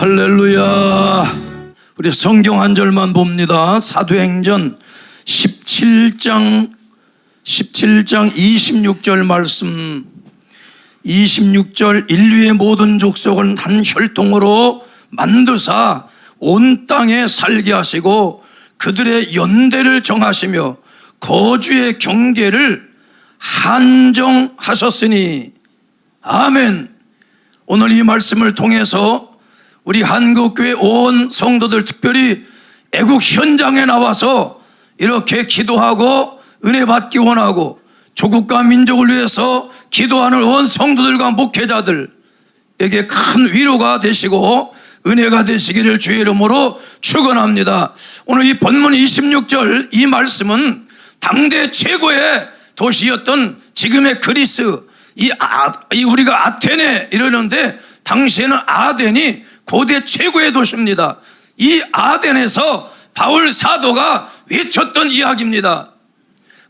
할렐루야. 우리 성경 한 절만 봅니다. 사도행전 17장 17장 26절 말씀 26절 인류의 모든 족속을 한 혈통으로 만드사 온 땅에 살게 하시고 그들의 연대를 정하시며 거주의 경계를 한정하셨으니 아멘. 오늘 이 말씀을 통해서 우리 한국교회 온 성도들 특별히 애국 현장에 나와서 이렇게 기도하고 은혜 받기 원하고 조국과 민족을 위해서 기도하는 온 성도들과 목회자들에게 큰 위로가 되시고 은혜가 되시기를 주의 이름으로 축원합니다. 오늘 이 본문 26절 이 말씀은 당대 최고의 도시였던 지금의 그리스 이, 아, 이 우리가 아테네 이러는데 당시에는 아덴이 고대 최고의 도시입니다. 이 아덴에서 바울 사도가 외쳤던 이야기입니다.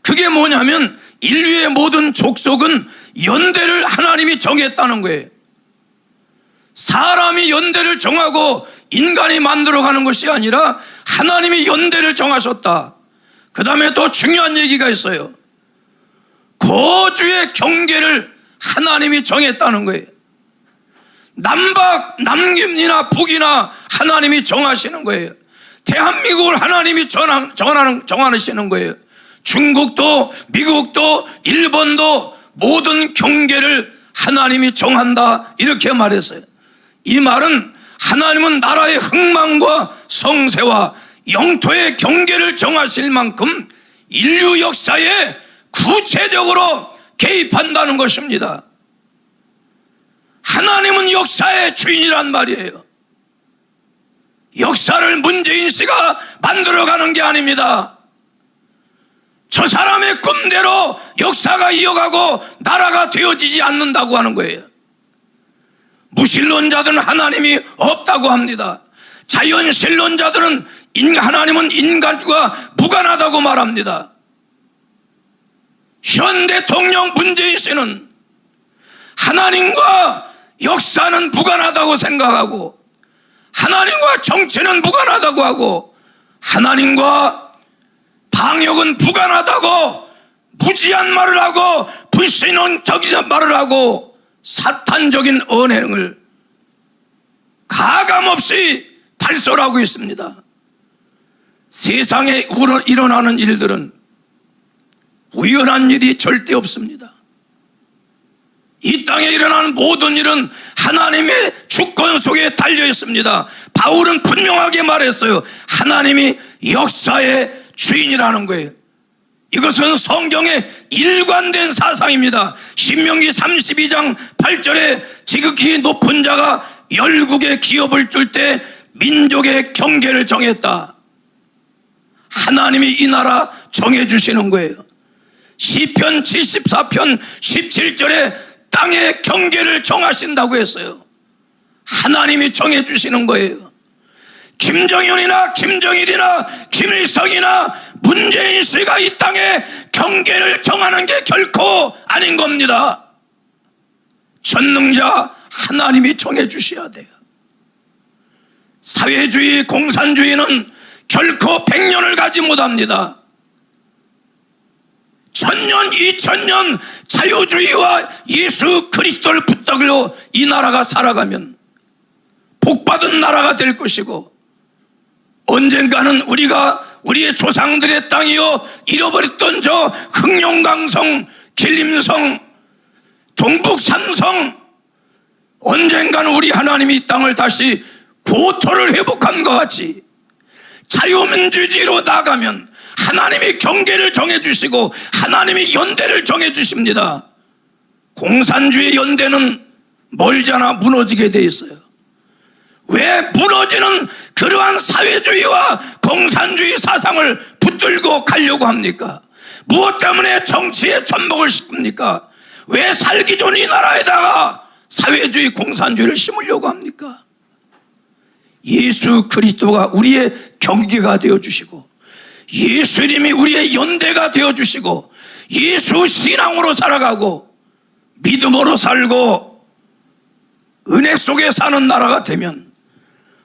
그게 뭐냐면 인류의 모든 족속은 연대를 하나님이 정했다는 거예요. 사람이 연대를 정하고 인간이 만들어가는 것이 아니라 하나님이 연대를 정하셨다. 그 다음에 또 중요한 얘기가 있어요. 거주의 경계를 하나님이 정했다는 거예요. 남박, 남김이나 북이나 하나님이 정하시는 거예요. 대한민국을 하나님이 정하, 정하는, 정하시는 거예요. 중국도, 미국도, 일본도 모든 경계를 하나님이 정한다. 이렇게 말했어요. 이 말은 하나님은 나라의 흥망과 성세와 영토의 경계를 정하실 만큼 인류 역사에 구체적으로 개입한다는 것입니다. 하나님은 역사의 주인이란 말이에요. 역사를 문재인 씨가 만들어가는 게 아닙니다. 저 사람의 꿈대로 역사가 이어가고 나라가 되어지지 않는다고 하는 거예요. 무신론자들은 하나님이 없다고 합니다. 자연신론자들은 하나님은 인간과 무관하다고 말합니다. 현 대통령 문재인 씨는 하나님과 역사는 무관하다고 생각하고 하나님과 정치는 무관하다고 하고 하나님과 방역은 무관하다고 무지한 말을 하고 불신론적인 말을 하고 사탄적인 언행을 가감없이 발설하고 있습니다. 세상에 일어나는 일들은 우연한 일이 절대 없습니다. 이 땅에 일어나는 모든 일은 하나님의 주권 속에 달려 있습니다. 바울은 분명하게 말했어요. 하나님이 역사의 주인이라는 거예요. 이것은 성경의 일관된 사상입니다. 신명기 32장 8절에 지극히 높은 자가 열국의 기업을 줄 때 민족의 경계를 정했다. 하나님이 이 나라 정해 주시는 거예요. 시편 74편 17절에 땅의 경계를 정하신다고 했어요. 하나님이 정해 주시는 거예요. 김정은이나 김정일이나 김일성이나 문재인 씨가 이 땅에 경계를 정하는 게 결코 아닌 겁니다. 전능자 하나님이 정해 주셔야 돼요. 사회주의, 공산주의는 결코 백년을 가지 못합니다. 천년, 이천년 자유주의와 예수 그리스도를 붙들고 이 나라가 살아가면 복받은 나라가 될 것이고 언젠가는 우리가 우리의 조상들의 땅이요 잃어버렸던 저 흑룡강성, 길림성, 동북산성 언젠가는 우리 하나님이 이 땅을 다시 고토를 회복한 것 같이 자유민주주의로 나가면 하나님이 경계를 정해주시고 하나님이 연대를 정해주십니다. 공산주의 연대는 멀잖아 무너지게 돼 있어요. 왜 무너지는 그러한 사회주의와 공산주의 사상을 붙들고 가려고 합니까? 무엇 때문에 정치에 전복을 시킵니까? 왜 살기 좋은 이 나라에다가 사회주의 공산주의를 심으려고 합니까? 예수 그리스도가 우리의 경계가 되어 주시고 예수님이 우리의 연대가 되어 주시고 예수 신앙으로 살아가고 믿음으로 살고 은혜 속에 사는 나라가 되면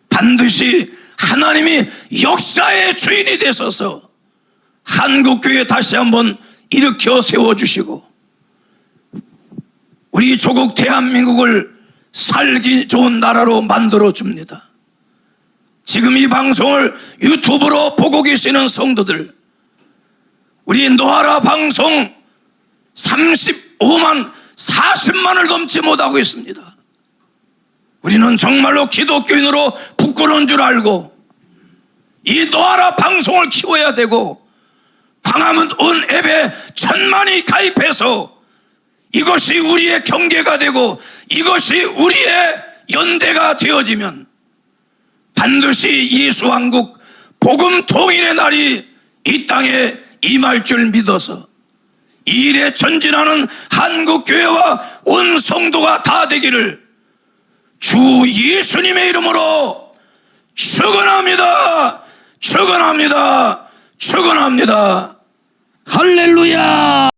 반드시 하나님이 역사의 주인이 되셔서 한국교회 다시 한번 일으켜 세워주시고 우리 조국 대한민국을 살기 좋은 나라로 만들어 줍니다. 지금 이 방송을 유튜브로 보고 계시는 성도들, 우리 노하라 방송 35만, 40만을 넘지 못하고 있습니다. 우리는 정말로 기독교인으로 부끄러운 줄 알고 이 노하라 방송을 키워야 되고 광화문 온 앱에 천만이 가입해서 이것이 우리의 경계가 되고 이것이 우리의 연대가 되어지면 반드시 예수왕국 복음 통일의 날이 이 땅에 임할 줄 믿어서 이 일에 전진하는 한국교회와 온 성도가 다 되기를 주 예수님의 이름으로 축원합니다. 축원합니다. 축원합니다. 할렐루야!